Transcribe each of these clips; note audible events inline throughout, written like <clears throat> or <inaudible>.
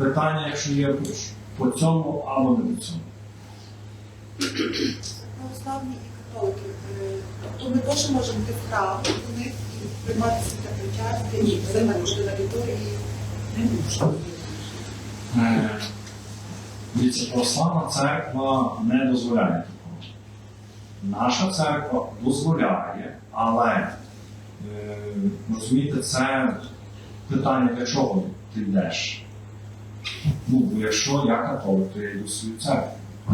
Питання, якщо є по цьому або не по цьому. Православні і католики. е, Тобто ми теж можемо йти в до них і приймати святе причастя, і взагалі бути на літургії. Е, Дивіться, православна церква не дозволяє такого. Наша церква дозволяє, але е, розумієте, це питання, для чого ти йдеш. Ну, бо якщо я католик, то я йду в свою церкву.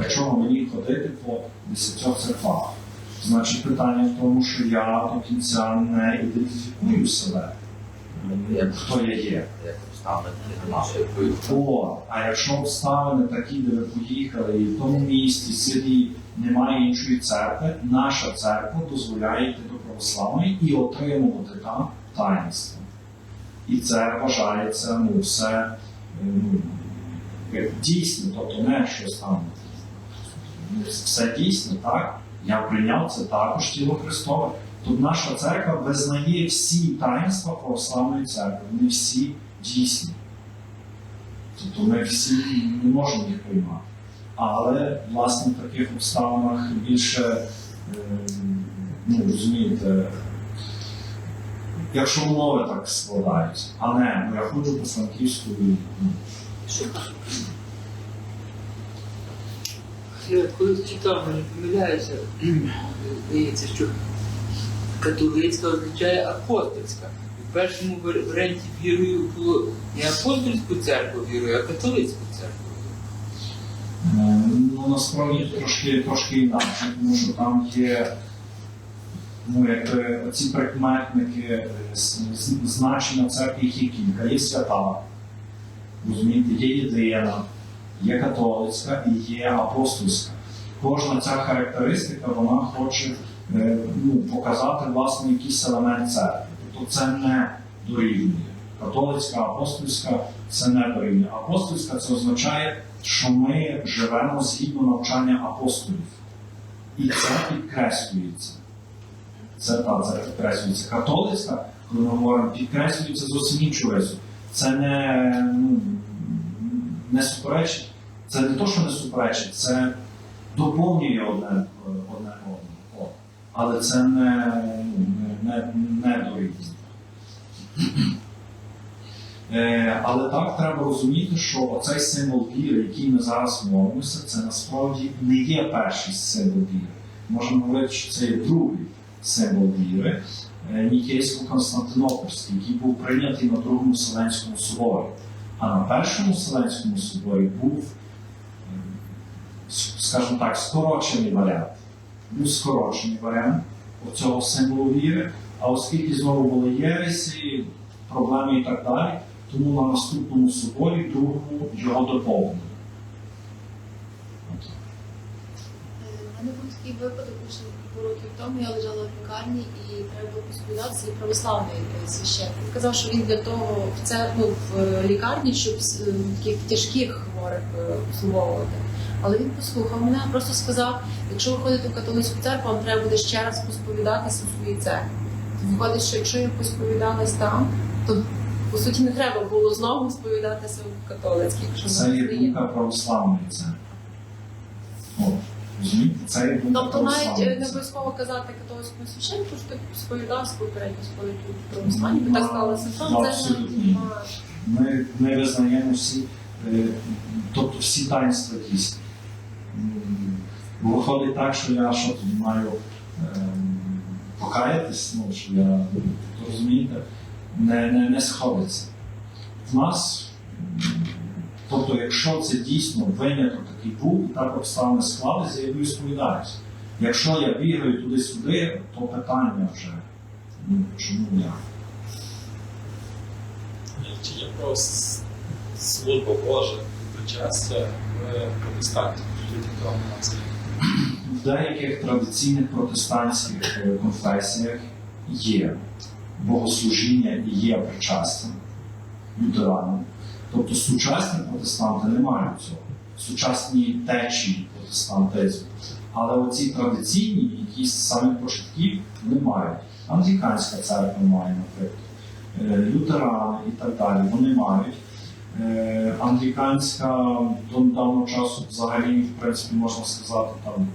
Чого мені ходити по десятьох церквах? Значить, питання в тому, що я до кінця не ідентифікую себе, хто я є. О, а якщо обставини такі, де ви поїхали, і в тому місті, селі немає іншої церкви, наша церква дозволяє йти до православної і отримувати там таїнство. І це вважається ну, все дійсно, тобто не щось там. ну, Все дійсно, так? Я прийняв це також тіло Христове. Тобто наша церква визнає всі таїнства православної церкви, вони всі дійсні. Тобто ми всі не можемо їх приймати. Але, власне, в таких обставинах більше, е, ну, розумієте, якщо умови так складаються, а не, ну я ходжу по Франківську і ну, Я коли читав, не помиляюся, здається, що католицька означає апостольська. В першому варіанті вірую було не апостольську церкву вірую, а католицьку церкву. Е, Ну, насправді трошки, трошки інакше, тому що там є ну, якби, оці прикметники, е, значення церкви, їх є кілька. Є свята, розумієте, є єдина, є католицька і є апостольська. Кожна ця характеристика вона хоче е, ну, показати власне якийсь елемент церкви. Тобто це не дорівнює. Католицька, апостольська це не дорівнює. Апостольська це означає, що ми живемо згідно навчання апостолів. І це підкреслюється. Це це підкреслюється. Католицька, коли ми говоримо, підкреслюється зовсім іншу рису. Це не, ну, не суперечить, це не то, що не суперечить, це доповнює одне, одне одне. Але це не, не, не, не дорівнює. Е, але так треба розуміти, що оцей символ віри, який ми зараз молимося, це насправді не є перший символ віри. Можемо говорити, що це є другий символ віри, е, Нікейсько-Константинопольський, який був прийнятий на Другому Вселенському соборі. А на першому Вселенському соборі був, е, скажімо так, скорочений варіант. Був скорочений варіант цього символу віри, а оскільки знову були єресі, проблеми і так далі, тому на наступному соборі другому його доповнили. От. У мене був такий випадок ще кілька років тому. Я лежала в лікарні і треба було посповідатися і православний священник. Він казав, що він для того в це ну, в е, лікарні, щоб е, таких тяжких хворих е, обслуговувати. Але він послухав мене, просто сказав: якщо ви ходите в католицьку церкву, вам треба буде ще раз посповідатися у своїй церкві. Виходить, що якщо я посповідалась там, то по суті не треба було знову сповідатися в католицькій, Це є думка православної церкви. Це Тобто навіть е, не обов'язково казати католицькому священнику, що ти сповідався попередньо сповідь у православні, бо так сталося. Ну, Це. Ми, ми визнаємо всі, е, тобто всі таїнства дійсні. Виходить так, що я що тоді маю ем, покаятись, ну, що я, розумієте, не, не, не сходиться. В нас, тобто, якщо це дійсно виняток такий був, і так обставини склалися, я йду і. Якщо я бігаю туди-сюди, то питання вже, ну, чому я? Чи є про с- службу Божа причастя в протестантів нації? В деяких традиційних протестантських е, конфесіях є богослужіння і є причастя лютеранам. Тобто сучасні протестанти не мають цього, сучасні течії протестантизму. Але оці традиційні, які з самих початків, вони мають. Англіканська церква має, наприклад, е, лютерани і так далі, вони мають. Е, Англіканська до недавнього часу взагалі, в принципі, можна сказати, там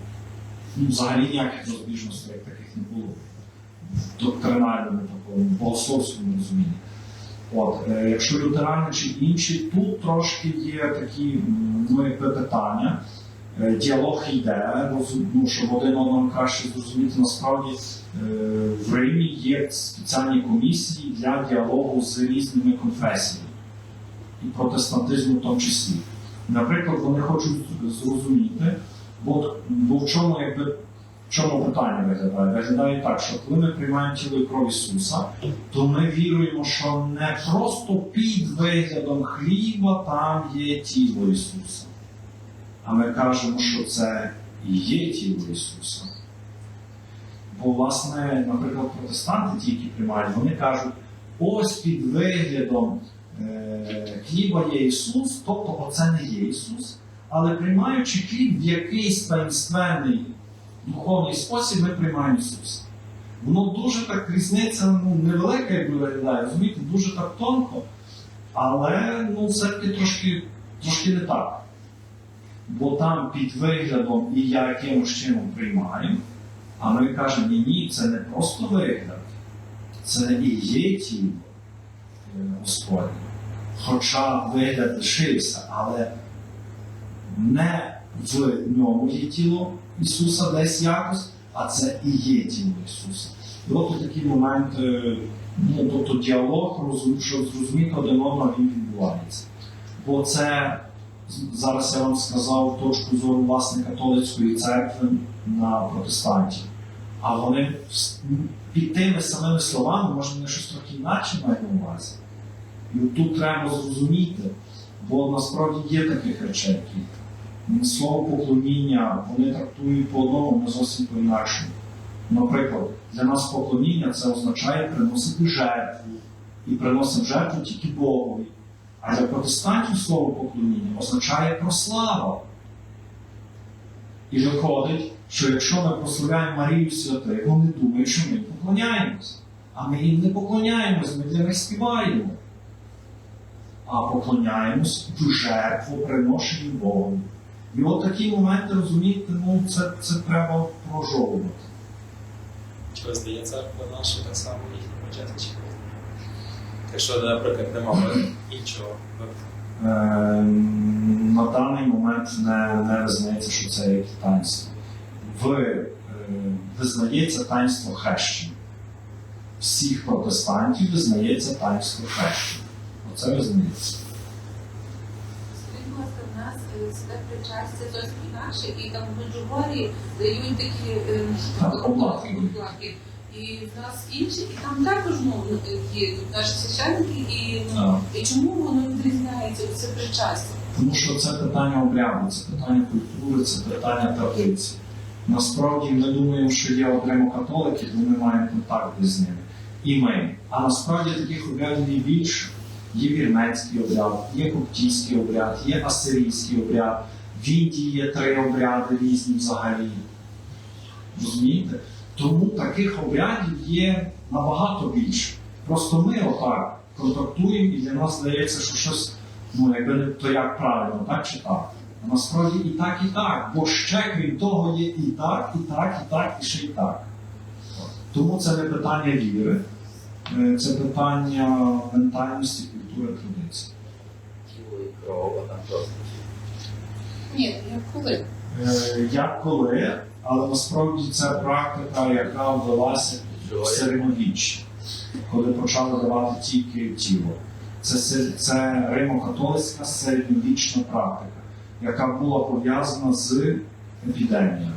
ну, взагалі ніяких розбіжностей таких не було. В доктринальному такому богословському розумінні. От, е, якщо лютерани чи інші, тут трошки є такі ну, якби питання. Е, Діалог йде, ну, щоб один одного краще зрозуміти. Насправді е, в Римі є спеціальні комісії для діалогу з різними конфесіями і протестантизму в тому числі. Наприклад, вони хочуть зрозуміти, бо, бо в чому якби чому питання виглядає? Виглядає так, що коли ми приймаємо тіло і кров Ісуса, то ми віруємо, що не просто під виглядом хліба там є тіло Ісуса. А ми кажемо, що це є тіло Ісуса. Бо, власне, наприклад, протестанти, ті, які приймають, вони кажуть, ось під виглядом е, хліба є Ісус, тобто оце не є Ісус. Але приймаючи хліб в якийсь таїнственний духовний спосіб, ми приймаємо Ісуса. Воно дуже так різниця ну, невелика, як виглядає, розумієте, дуже так тонко, але ну, все-таки трошки, трошки не так. Бо там під виглядом і я якимось чином приймаю, а ми кажемо, ні, ні, це не просто вигляд, це і є тіло е, Господнє. Хоча вигляд лишився, але не в ньому є тіло Ісуса десь якось, а це і є тіло Ісуса. І от у такий момент, е, ну, тобто діалог, щоб зрозуміти один одного, він відбувається. Бо це зараз я вам сказав точку зору власне католицької церкви на протестантів. А вони під тими самими словами, може, вони щось трохи інакше мають на увазі. І тут треба зрозуміти, бо насправді є таких речей. Слово поклоніння вони трактують по одному, ми зовсім по інакшому. Наприклад, для нас поклоніння це означає приносити жертву. І приносимо жертву тільки Богові. А для протестантів слово поклоніння означає прослава. І виходить, що якщо ми прославляємо Марію Святих, вони думають, що ми поклоняємось. А ми їм не поклоняємось, ми для них співаємо. А поклоняємось в жертву приношенню Богу. І от такі моменти, розумієте, ну це, це треба прожовувати. Чи роздає церква наша так само їхні початки? Якщо, наприклад, немає <clears throat> іншого. Е, на даний момент не, не визнається, що це є таїнство. В, е, визнається таїнство хрещення. Всіх протестантів визнається таїнство хрещення. Оце визнається. Скажіть, будь ласка, в нас е, причастя зовсім інакше, і там в Меджугорі дають такі е, обладки. І в нас інші, і там також ну, є наші священники, і, ну, і чому воно відрізняється це причастя? Тому що це питання обряду, це питання культури, це питання традиції. Насправді ми думаємо, що є окремо католики, бо ми маємо контакти з ними. І ми. А насправді таких обрядів є більше. Є вірменський обряд, є коптійський обряд, є асирійський обряд. В Індії є три обряди різні взагалі. Розумієте? Тому таких обрядів є набагато більше. Просто ми отак контактуємо, і для нас здається, що щось, ну якби не то як правильно, так чи так. А насправді і так, і так. Бо ще крім того є і так, і так, і так, і ще й так. Тому це не питання віри, е, це питання ментальності, культури, традиції. Тіло і кров, а. Ні, як коли? Е, Як коли, але насправді це практика, яка ввелася в середньовіччі, коли почали давати тільки тіло. Це, це римо-католицька середньовічна практика, яка була пов'язана з епідеміями.